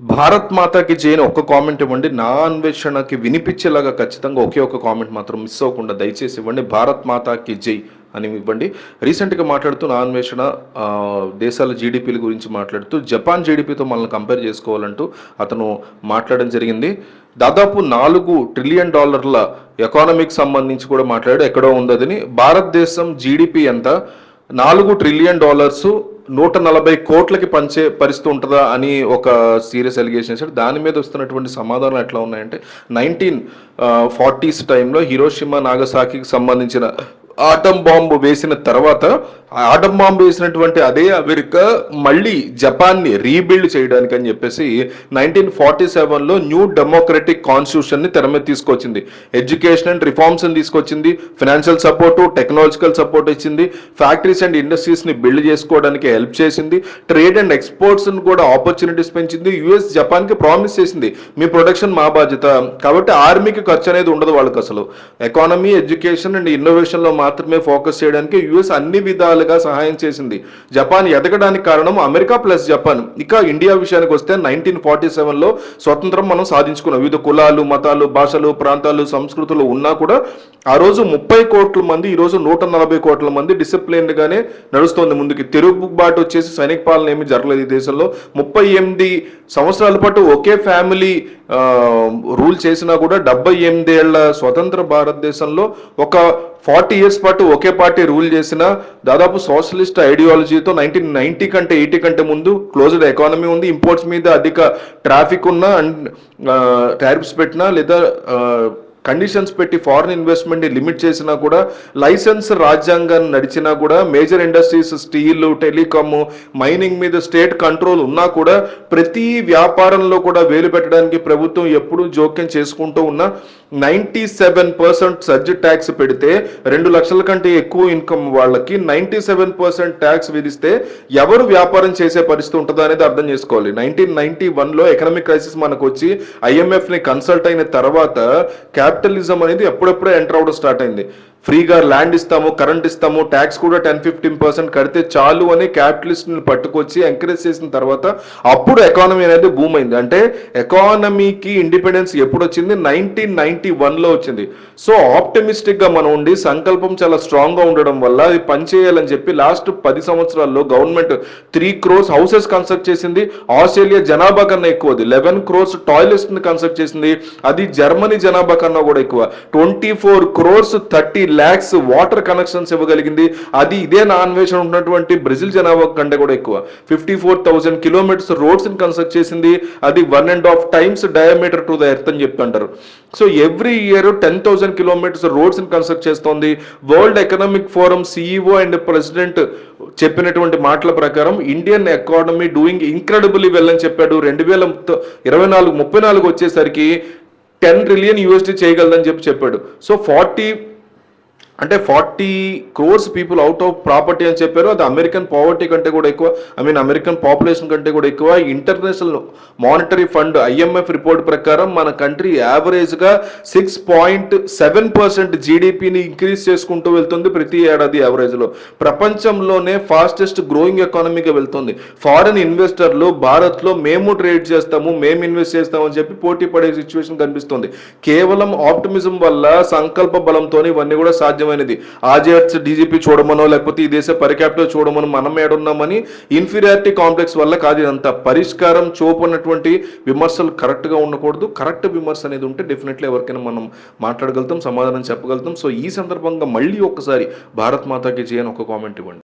భారత్ మాతాకి చేయని ఒక్క కామెంట్ ఇవ్వండి. నా అన్వేషణకి వినిపించేలాగా ఖచ్చితంగా ఒకే ఒక కామెంట్ మాత్రం మిస్ అవ్వకుండా దయచేసి ఇవ్వండి. భారత్ మాతాకి జై అని ఇవ్వండి. రీసెంట్గా మాట్లాడుతూ నా అన్వేషణ దేశాల జీడిపిల గురించి మాట్లాడుతూ జపాన్ జీడిపితో మనల్ని కంపేర్ చేసుకోవాలంటూ అతను మాట్లాడడం జరిగింది. దాదాపు నాలుగు ట్రిలియన్ డాలర్ల ఎకానమీకి సంబంధించి కూడా మాట్లాడాడు. ఎక్కడో ఉందని భారతదేశం జీడిపి ఎంత? నాలుగు ట్రిలియన్ డాలర్స్ నూట నలభై కోట్లకి పంచే పరిస్థితి ఉంటుందా అని ఒక సీరియస్ ఎలిగేషన్ చేశాడు దాని మీద వస్తున్నటువంటి సమాధానం ఎట్లా ఉన్నాయంటే నైన్టీన్ ఫార్టీస్ టైంలో హీరోషిమా నాగసాకికి సంబంధించిన ఆటం బాంబు వేసిన తర్వాత ఆటం బాంబు వేసినటువంటి అదే అమెరికా మళ్ళీ జపాన్ని రీబిల్డ్ చేయడానికి అని చెప్పేసి నైన్టీన్ ఫార్టీ సెవెన్లో న్యూ డెమోక్రటిక్ కాన్స్టిట్యూషన్ని తెర మీద తీసుకొచ్చింది. ఎడ్యుకేషన్ అండ్ రిఫార్మ్స్ తీసుకొచ్చింది. ఫినాన్షియల్ సపోర్టు టెక్నాలజికల్ సపోర్ట్ ఇచ్చింది. ఫ్యాక్టరీస్ అండ్ ఇండస్ట్రీస్ని బిల్డ్ చేసుకోవడానికి హెల్ప్ చేసింది. ట్రేడ్ అండ్ ఎక్స్పోర్ట్స్ని కూడా ఆపర్చునిటీస్ పెంచింది. యుఎస్ జపాన్కి ప్రామిస్ చేసింది. మీ ప్రొడక్షన్ మా బాధ్యత. కాబట్టి ఆర్మీకి ఖర్చు అనేది ఉండదు వాళ్ళకి అసలు ఎకానమీ ఎడ్యుకేషన్ అండ్ ఇన్నోవేషన్లో మాత్రమే ఫోకస్ చేయడానికి యుఎస్ అన్ని విధాలుగా సహాయం చేసింది. జపాన్ ఎదగడానికి కారణం అమెరికా ప్లస్ జపాన్. ఇక ఇండియా విషయానికి వస్తే నైన్టీన్ ఫార్టీ సెవెన్లో స్వతంత్రం మనం సాధించుకున్నాం. వివిధ కులాలు మతాలు భాషలు ప్రాంతాలు సంస్కృతులు ఉన్నా కూడా ఆ రోజు ముప్పై కోట్ల మంది ఈరోజు నూట నలభై కోట్ల మంది డిసిప్లిన్గానే నడుస్తోంది ముందుకి. తిరుగుబాటు వచ్చేసి సైనిక పాలన ఏమీ జరగలేదు ఈ దేశంలో. ముప్పై ఎనిమిది సంవత్సరాల పాటు ఒకే ఫ్యామిలీ రూల్ చేసినా కూడా డెబ్బై ఎనిమిదేళ్ళ స్వతంత్ర భారతదేశంలో ఒక ఫార్టీ ఇయర్స్ పాటు ఒకే పార్టీ రూల్ చేసిన దాదాపు సోషలిస్ట్ ఐడియాలజీతో నైన్టీన్ నైన్టీ కంటే ఎయిటీ కంటే ముందు క్లోజ్డ్ ఎకానమీ ఉంది. ఇంపోర్ట్స్ మీద అధిక ట్రాఫిక్ ఉన్న అండ్ టారిఫ్స్ పెట్టినా లేదా కండిషన్స్ పెట్టి ఫారిన్ ఇన్వెస్ట్మెంట్ లిమిట్ చేసినా కూడా లైసెన్స్ రాజ్యాంగాన్ని నడిచినా కూడా major industries steel telecom mining మీద స్టేట్ కంట్రోల్ ఉన్నా కూడా ప్రతి వ్యాపారంలో కూడా వేలు పెట్టడానికి ప్రభుత్వం ఎప్పుడూ జోక్యం చేసుకుంటూ ఉన్న ninety seven percent surge tax పెడితే రెండు లక్షల కంటే ఎక్కువ ఇన్కమ్ వాళ్ళకి నైంటీ సెవెన్ పర్సెంట్ ట్యాక్స్ విధిస్తే ఎవరు వ్యాపారం చేసే పరిస్థితి ఉంటుందో అనేది అర్థం చేసుకోవాలి. నైన్టీన్ నైన్టీ వన్లో ఎకనామిక్ క్రైసిస్ మనకు వచ్చి ఐఎంఎఫ్ని కన్సల్ట్ అయిన తర్వాత క్యాపిటలిజం అనేది ఎప్పుడెప్పుడే ఎంటర్ అవడం స్టార్ట్ అయింది. ఫ్రీగా ల్యాండ్ ఇస్తాము కరెంట్ ఇస్తాము ట్యాక్స్ కూడా టెన్ ఫిఫ్టీన్ పర్సెంట్ కడితే చాలు అని క్యాపిటలిస్ట్ని పట్టుకొచ్చి ఎంకరేజ్ చేసిన తర్వాత అప్పుడు ఎకానమీ అనేది బూమ్ అయింది. అంటే ఎకానమీకి ఇండిపెండెన్స్ ఎప్పుడు వచ్చింది నైన్టీన్ నైన్టీ వన్లో వచ్చింది. సో ఆప్టమిస్టిక్గా మనం ఉండి సంకల్పం చాలా స్ట్రాంగ్గా ఉండడం వల్ల అది పనిచేయాలని చెప్పి లాస్ట్ పది సంవత్సరాల్లో government three crores houses construct చేసింది. ఆస్ట్రేలియా జనాభా కన్నా ఎక్కువది. లెవెన్ క్రోర్స్ టాయిలెట్స్ని కన్స్ట్రక్ట్ చేసింది. అది జర్మనీ జనాభా కన్నా కూడా ఎక్కువ. Twenty four crores thirty lakhs water connections ఇవ్వగలిగింది. అది ఇదే నా అన్వేషణ ఉన్నటువంటి బ్రెజిల్ జనాభా కంటే కూడా ఎక్కువ. ఫిఫ్టీ ఫోర్ థౌసండ్ కిలోమీటర్స్ రోడ్స్ని కన్స్ట్రక్ట్ చేసింది. అది one and half times diameter to the earth అని చెప్తుంటారు so every year ten thousand kilometres రోడ్స్ని construct చేస్తోంది. World economic forum CEO and president చెప్పినటువంటి మాటల ప్రకారం Indian economy doing incredibly well అని చెప్పాడు. రెండు వేల ఇరవై నాలుగు ముప్పై నాలుగు వచ్చేసరికి టెన్ ట్రిలియన్ యూఎస్డీ చేయగలదని చెప్పి చెప్పాడు. సో ఫార్టీ అంటే forty crores people out of property అని చెప్పారు. అది అమెరికన్ పావర్టీ కంటే కూడా ఎక్కువ ఐ మీన్ అమెరికన్ పాపులేషన్ కంటే కూడా ఎక్కువ. International monetary fund IMF report ప్రకారం మన కంట్రీ యావరేజ్గా సిక్స్ పాయింట్ సెవెన్ పర్సెంట్ జీడిపిని ఇంక్రీజ్ చేసుకుంటూ వెళ్తుంది ప్రతి ఏడాది యావరేజ్లో ప్రపంచంలోనే ఫాస్టెస్ట్ గ్రోయింగ్ ఎకానమీగా వెళ్తుంది. ఫారిన్ ఇన్వెస్టర్లు భారత్లో మేము ట్రేడ్ చేస్తాము మేము ఇన్వెస్ట్ చేస్తామని చెప్పి పోటీ పడే సిచ్యువేషన్ కనిపిస్తుంది. కేవలం ఆప్టిమిజం వల్ల సంకల్ప బలంతో ఇవన్నీ కూడా సాధ్యం సాధ్యమైనది ఆజెట్స్ డీజీపీ చూడమనో లేకపోతే ఈ దేశ పరిక్యాపిటల్ చూడమనో మనం ఏడున్నామని ఇన్ఫీరియారిటీ కాంప్లెక్స్ వల్ల కాదు ఇదంతా. పరిష్కారం చూపనటువంటి విమర్శలు కరెక్ట్గా ఉండకూడదు. కరెక్ట్ విమర్శ అనేది ఉంటే డెఫినెట్లీ ఎవరికైనా మనం మాట్లాడగలుగుతాం సమాధానం చెప్పగలుగుతాం. సో ఈ సందర్భంగా మళ్ళీ ఒక్కసారి భారత్ మాతాకి జయన్ ఒక కామెంట్ ఇవ్వండి.